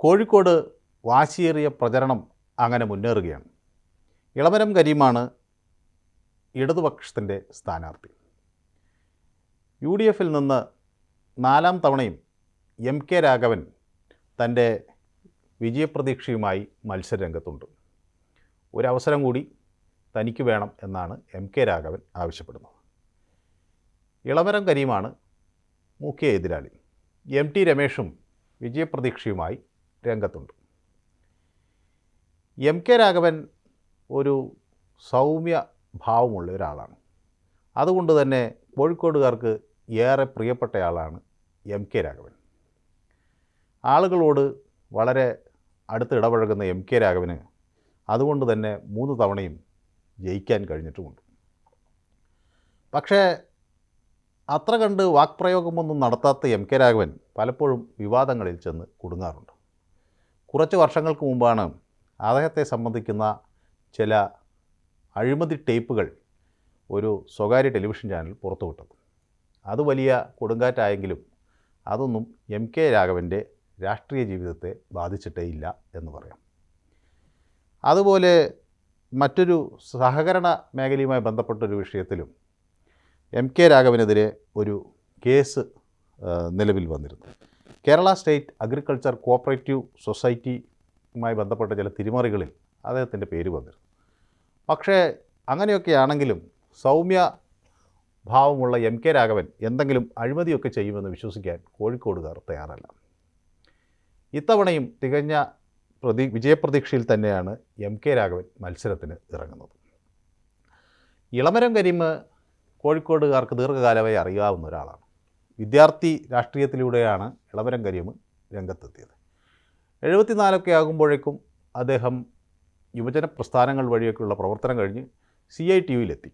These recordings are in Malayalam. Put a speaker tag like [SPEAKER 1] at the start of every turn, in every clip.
[SPEAKER 1] കോഴിക്കോട് വാശിയേറിയ പ്രചരണം അങ്ങനെ മുന്നേറുകയാണ്. ഇളമരം കരീമാണ് ഇടതുപക്ഷത്തിന്റെ സ്ഥാനാർത്ഥി. യു ഡി എഫിൽ നിന്ന് നാലാം തവണയും എം കെ രാഘവൻ തന്റെ വിജയപ്രതീക്ഷയുമായി മത്സരരംഗത്തുണ്ട്. ഒരവസരം കൂടി തനിക്ക് വേണം എന്നാണ് എം കെ രാഘവൻ ആവശ്യപ്പെടുന്നത്. ഇളമരം കരീമാണ് മുഖ്യ എതിരാളി. എം ടി രമേഷും വിജയപ്രതീക്ഷയുമായി രംഗത്തുണ്ട്. എം കെ രാഘവൻ ഒരു സൗമ്യ ഭാവമുള്ള ഒരാളാണ്. അതുകൊണ്ട് തന്നെ കോഴിക്കോടുകാർക്ക് ഏറെ പ്രിയപ്പെട്ടയാളാണ് എം കെ രാഘവൻ. ആളുകളോട് വളരെ അടുത്ത് ഇടപഴകുന്ന എം കെ രാഘവന് അതുകൊണ്ട് തന്നെ മൂന്ന് തവണയും ജയിക്കാൻ കഴിഞ്ഞിട്ടുമുണ്ട്. പക്ഷേ അത്ര കണ്ട് വാക്പ്രയോഗമൊന്നും നടത്താത്ത എം കെ രാഘവൻ പലപ്പോഴും വിവാദങ്ങളിൽ ചെന്ന് കുടുങ്ങാറുണ്ട്. കുറച്ച് വർഷങ്ങൾക്ക് മുമ്പാണ് അദ്ദേഹത്തെ സംബന്ധിക്കുന്ന ചില അഴിമതി ടേപ്പുകൾ ഒരു സ്വകാര്യ ടെലിവിഷൻ ചാനൽ പുറത്തുവിട്ടത്. അത് വലിയ കൊടുങ്കാറ്റായെങ്കിലും അതൊന്നും എം കെ രാഘവന്റെ രാഷ്ട്രീയ ജീവിതത്തെ ബാധിച്ചിട്ടേ ഇല്ല എന്ന് പറയാം. അതുപോലെ മറ്റൊരു സഹകരണ മേഖലയുമായി ബന്ധപ്പെട്ടൊരു വിഷയത്തിലും എം കെ രാഘവനെതിരെ ഒരു കേസ് നിലവിൽ വന്നിരുന്നു. കേരള സ്റ്റേറ്റ് അഗ്രികൾച്ചർ കോപ്പറേറ്റീവ് സൊസൈറ്റിയുമായി ബന്ധപ്പെട്ട ചില തിരിമറികളിൽ അദ്ദേഹത്തിന്റെ പേര് വന്നിരുന്നു. പക്ഷേ അങ്ങനെയൊക്കെയാണെങ്കിലും സൗമ്യ ഭാവമുള്ള എം കെ രാഘവൻ എന്തെങ്കിലും അഴിമതിയൊക്കെ ചെയ്യുമെന്ന് വിശ്വസിക്കാൻ കോഴിക്കോടുകാർ തയ്യാറല്ല. ഇത്തവണയും തികഞ്ഞ പ്രതി വിജയപ്രതീക്ഷയിൽ തന്നെയാണ് എം കെ രാഘവൻ മത്സരത്തിന് ഇറങ്ങുന്നത്. ഇളമരം കരീം കോഴിക്കോടുകാർക്ക് ദീർഘകാലമായി അറിയാവുന്ന ഒരാളാണ്. വിദ്യാർത്ഥി രാഷ്ട്രീയത്തിലൂടെയാണ് ഇളവരം കരീം രംഗത്തെത്തിയത്. എഴുപത്തിനാലൊക്കെ ആകുമ്പോഴേക്കും അദ്ദേഹം യുവജന പ്രസ്ഥാനങ്ങൾ വഴിയൊക്കെയുള്ള പ്രവർത്തനം കഴിഞ്ഞ് സി ഐ ടി യുയിലെത്തി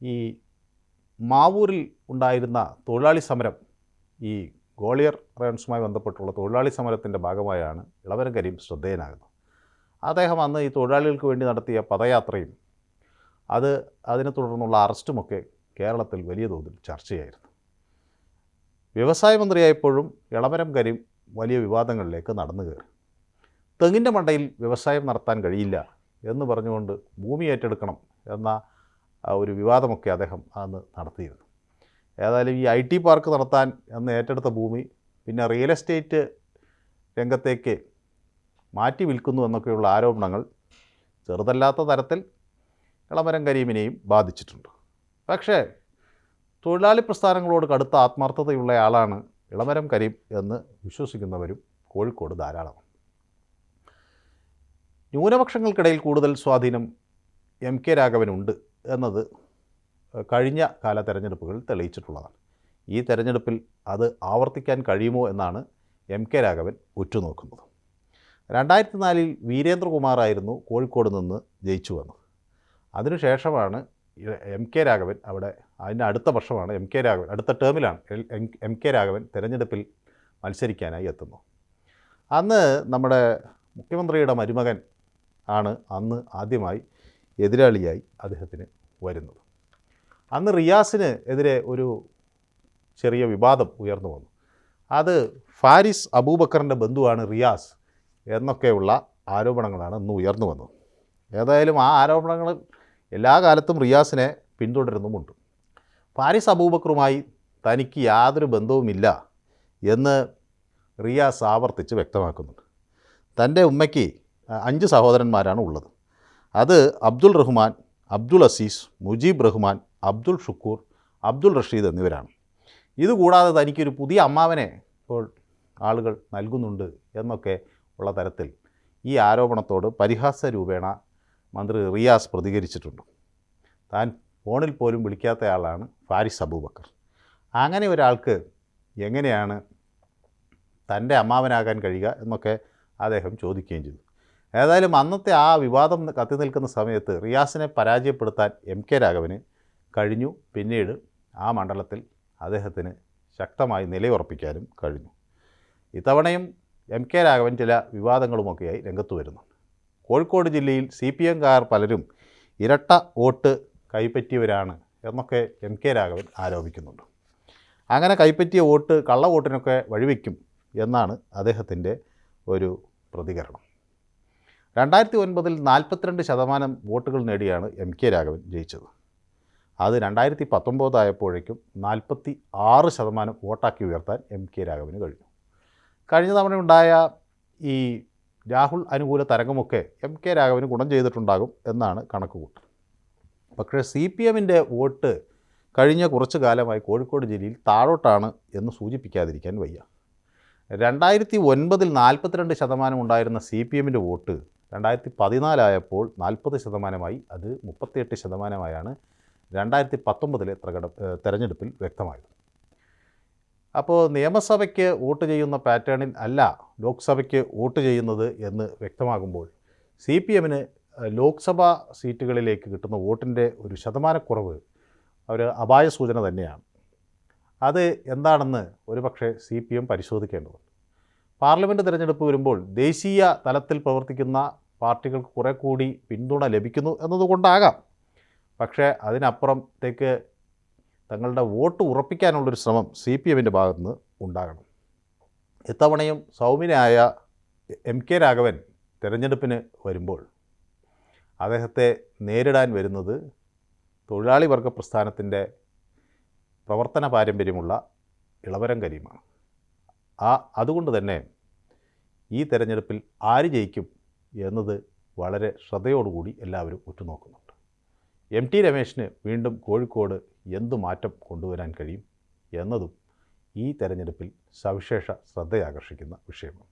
[SPEAKER 1] ഈ മാവൂരിൽ ഉണ്ടായിരുന്ന തൊഴിലാളി സമരം ഈ ഗോളിയർ റയൺസുമായി ബന്ധപ്പെട്ടുള്ള തൊഴിലാളി സമരത്തിന്റെ ഭാഗമായാണ് ഇളവരം കരീം ശ്രദ്ധേയനാകുന്നത്. അദ്ദേഹം അന്ന് ഈ തൊഴിലാളികൾക്ക് വേണ്ടി നടത്തിയ പദയാത്രയും അത് അതിനെ തുടർന്നുള്ള അറസ്റ്റുമൊക്കെ കേരളത്തിൽ വലിയ തോതിൽ ചർച്ചയായിരുന്നു. വ്യവസായ മന്ത്രിയായപ്പോഴും ഇളമരം കരീം വലിയ വിവാദങ്ങളിലേക്ക് നടന്നു കയറി. തെങ്ങിന്റെ മണ്ടയിൽ വ്യവസായം നടത്താൻ കഴിയില്ല എന്ന് പറഞ്ഞുകൊണ്ട് ഭൂമി ഏറ്റെടുക്കണം എന്ന ഒരു വിവാദമൊക്കെ അദ്ദേഹം അന്ന് നടത്തിയിരുന്നു. ഏതായാലും ഈ ഐ ടി പാർക്ക് നടത്താൻ എന്ന് ഏറ്റെടുത്ത ഭൂമി പിന്നെ റിയൽ എസ്റ്റേറ്റ് രംഗത്തേക്ക് മാറ്റി വിൽക്കുന്നു എന്നൊക്കെയുള്ള ആരോപണങ്ങൾ ചെറുതല്ലാത്ത തരത്തിൽ ഇളമരം കരീമിനെയും ബാധിച്ചിട്ടുണ്ട്. പക്ഷേ തൊഴിലാളി പ്രസ്ഥാനങ്ങളോട് കടുത്ത ആത്മാർത്ഥതയുള്ള ആളാണ് ഇളമരം കരീം എന്ന് വിശ്വസിക്കുന്നവരും കോഴിക്കോട് ധാരാളം. ന്യൂനപക്ഷങ്ങൾക്കിടയിൽ കൂടുതൽ സ്വാധീനം എം കെ രാഘവനുണ്ട് എന്നത് കഴിഞ്ഞ കാല തെരഞ്ഞെടുപ്പുകൾ തെളിയിച്ചിട്ടുള്ളതാണ്. ഈ തെരഞ്ഞെടുപ്പിൽ അത് ആവർത്തിക്കാൻ കഴിയുമോ എന്നാണ് എം കെ രാഘവൻ ഉറ്റുനോക്കുന്നത്. രണ്ടായിരത്തി നാലിൽ വീരേന്ദ്രകുമാറായിരുന്നു കോഴിക്കോട് നിന്ന് ജയിച്ചു വന്നത്. അതിനുശേഷമാണ് എം കെ രാഘവൻ അവിടെ അതിന്റെ അടുത്ത വർഷമാണ് എം കെ രാഘവൻ അടുത്ത ടേമിലാണ് എം- കെ രാഘവൻ തിരഞ്ഞെടുപ്പിൽ മത്സരിക്കാനായി എത്തുന്നു. അന്ന് നമ്മുടെ മുഖ്യമന്ത്രിയുടെ മരുമകൻ ആണ് അന്ന് ആദ്യമായി എതിരാളിയായി അദ്ദേഹത്തിന് വരുന്നത്. അന്ന് റിയാസിന് എതിരെ ഒരു ചെറിയ വിവാദം ഉയർന്നു വന്നു. അത് ഫാരിസ് അബൂബക്കറിന്റെ ബന്ധുവാണ് റിയാസ് എന്നൊക്കെയുള്ള ആരോപണങ്ങളാണ് അന്ന് ഉയർന്നു വന്നത്. ഏതായാലും ആ ആരോപണങ്ങൾ എല്ലാ കാലത്തും റിയാസിനെ പിന്തുടരുന്നുമുണ്ട്. ഫാരിസ് അബൂബക്കറുമായി തനിക്ക് യാതൊരു ബന്ധവുമില്ല എന്ന് റിയാസ് ആവർത്തിച്ച് വ്യക്തമാക്കുന്നുണ്ട്. തന്റെ ഉമ്മയ്ക്ക് അഞ്ച് സഹോദരന്മാരാണ് ഉള്ളത്. അത് അബ്ദുൾ റഹ്മാൻ അബ്ദുൾ അസീസ് മുജീബ് റഹ്മാൻ അബ്ദുൾ ഷുക്കൂർ അബ്ദുൾ റഷീദ് എന്നിവരാണ്. ഇതുകൂടാതെ തനിക്കൊരു പുതിയ അമ്മാവനെ ഇപ്പോൾ ആളുകൾ നൽകുന്നുണ്ട് എന്നൊക്കെ ഉള്ള തരത്തിൽ ഈ ആരോപണത്തോട് പരിഹാസ രൂപേണ മന്ത്രി റിയാസ് പ്രതികരിച്ചിട്ടുണ്ട്. താൻ ഫോണിൽ പോലും വിളിക്കാത്ത ആളാണ് ഫാരിസ് അബൂബക്കർ. അങ്ങനെ ഒരാൾക്ക് എങ്ങനെയാണ് തന്റെ അമ്മാവനാകാൻ കഴിയുക എന്നൊക്കെ അദ്ദേഹം ചോദിക്കുകയും ചെയ്തു. ഏതായാലും അന്നത്തെ ആ വിവാദം കത്തി നിൽക്കുന്ന സമയത്ത് റിയാസിനെ പരാജയപ്പെടുത്താൻ എം കെ രാഘവന് കഴിഞ്ഞു. പിന്നീട് ആ മണ്ഡലത്തിൽ അദ്ദേഹത്തിന് ശക്തമായി നിലയുറപ്പിക്കാനും കഴിഞ്ഞു. ഇത്തവണയും എം കെ രാഘവൻ ചില വിവാദങ്ങളുമൊക്കെയായി രംഗത്ത് വരുന്നുണ്ട്. കോഴിക്കോട് ജില്ലയിൽ സി പി എംകാർ പലരും ഇരട്ട വോട്ട് കൈപ്പറ്റിയവരാണ് എന്നൊക്കെ എം കെ രാഘവൻ ആരോപിക്കുന്നുണ്ട്. അങ്ങനെ കൈപ്പറ്റിയ വോട്ട് കള്ള വോട്ടിനൊക്കെ വഴിവെക്കും എന്നാണ് അദ്ദേഹത്തിന്റെ ഒരു പ്രതികരണം. രണ്ടായിരത്തി ഒൻപതിൽ നാൽപ്പത്തിരണ്ട് ശതമാനം വോട്ടുകൾ നേടിയാണ് എം കെ രാഘവൻ ജയിച്ചത്. അത് രണ്ടായിരത്തി പത്തൊമ്പതായപ്പോഴേക്കും നാൽപ്പത്തി ആറ് ശതമാനം വോട്ടാക്കി ഉയർത്താൻ എം കെ രാഘവന് കഴിഞ്ഞു. കഴിഞ്ഞ തവണ ഉണ്ടായ ഈ രാഹുൽ അനുകൂല തരംഗമൊക്കെ എം കെ രാഘവന് ഗുണം ചെയ്തിട്ടുണ്ടാകും എന്നാണ് കണക്കുകൂട്ടൽ. പക്ഷേ സി പി എമ്മിന്റെ വോട്ട് കഴിഞ്ഞ കുറച്ച് കാലമായി കോഴിക്കോട് ജില്ലയിൽ താഴോട്ടാണ് എന്ന് സൂചിപ്പിക്കാതിരിക്കാൻ വയ്യ. രണ്ടായിരത്തി ഒൻപതിൽ നാൽപ്പത്തിരണ്ട് ശതമാനം ഉണ്ടായിരുന്ന സി പി എമ്മിന്റെ വോട്ട് രണ്ടായിരത്തി പതിനാലായപ്പോൾ നാൽപ്പത് ശതമാനമായി അത് മുപ്പത്തിയെട്ട് ശതമാനമായാണ് രണ്ടായിരത്തി പത്തൊമ്പതിലെ പ്രകട തെരഞ്ഞെടുപ്പിൽ വ്യക്തമായത്. അപ്പോൾ നിയമസഭയ്ക്ക് വോട്ട് ചെയ്യുന്ന പാറ്റേണിൽ അല്ല ലോക്സഭയ്ക്ക് വോട്ട് ചെയ്യുന്നത് എന്ന് വ്യക്തമാകുമ്പോൾ സി പി എമ്മിന് ലോക്സഭാ സീറ്റുകളിലേക്ക് കിട്ടുന്ന വോട്ടിന്റെ ഒരു ശതമാനക്കുറവ് ഒരു അപായ സൂചന തന്നെയാണ്. അത് എന്താണെന്ന് ഒരുപക്ഷെ സി പി എം പരിശോധിക്കേണ്ടതുണ്ട്. പാർലമെന്റ് തിരഞ്ഞെടുപ്പ് വരുമ്പോൾ ദേശീയ തലത്തിൽ പ്രവർത്തിക്കുന്ന പാർട്ടികൾക്ക് കുറെ കൂടി പിന്തുണ ലഭിക്കുന്നു എന്നതുകൊണ്ടാകാം. പക്ഷേ അതിനപ്പുറത്തേക്ക് തങ്ങളുടെ വോട്ട് ഉറപ്പിക്കാനുള്ളൊരു ശ്രമം സി പി എമ്മിന്റെ ഭാഗത്തുനിന്ന് ഉണ്ടാകണം. ഇത്തവണയും സൗമ്യനായ എം കെ രാഘവൻ തിരഞ്ഞെടുപ്പിന് വരുമ്പോൾ അദ്ദേഹത്തെ നേരിടാൻ വരുന്നത് തൊഴിലാളി വർഗ പ്രസ്ഥാനത്തിന്റെ പ്രവർത്തന പാരമ്പര്യമുള്ള ഇളവരം കരീമാണ്. ആ അതുകൊണ്ട് തന്നെ ഈ തെരഞ്ഞെടുപ്പിൽ ആര് ജയിക്കും എന്നത് വളരെ ശ്രദ്ധയോടുകൂടി എല്ലാവരും ഉറ്റുനോക്കുന്നുണ്ട്. എം ടി രമേശിന് വീണ്ടും കോഴിക്കോട് എന്തു മാറ്റം കൊണ്ടുവരാൻ കഴിയും എന്നതും ഈ തെരഞ്ഞെടുപ്പിൽ സവിശേഷ ശ്രദ്ധയാകർഷിക്കുന്ന വിഷയമാണ്.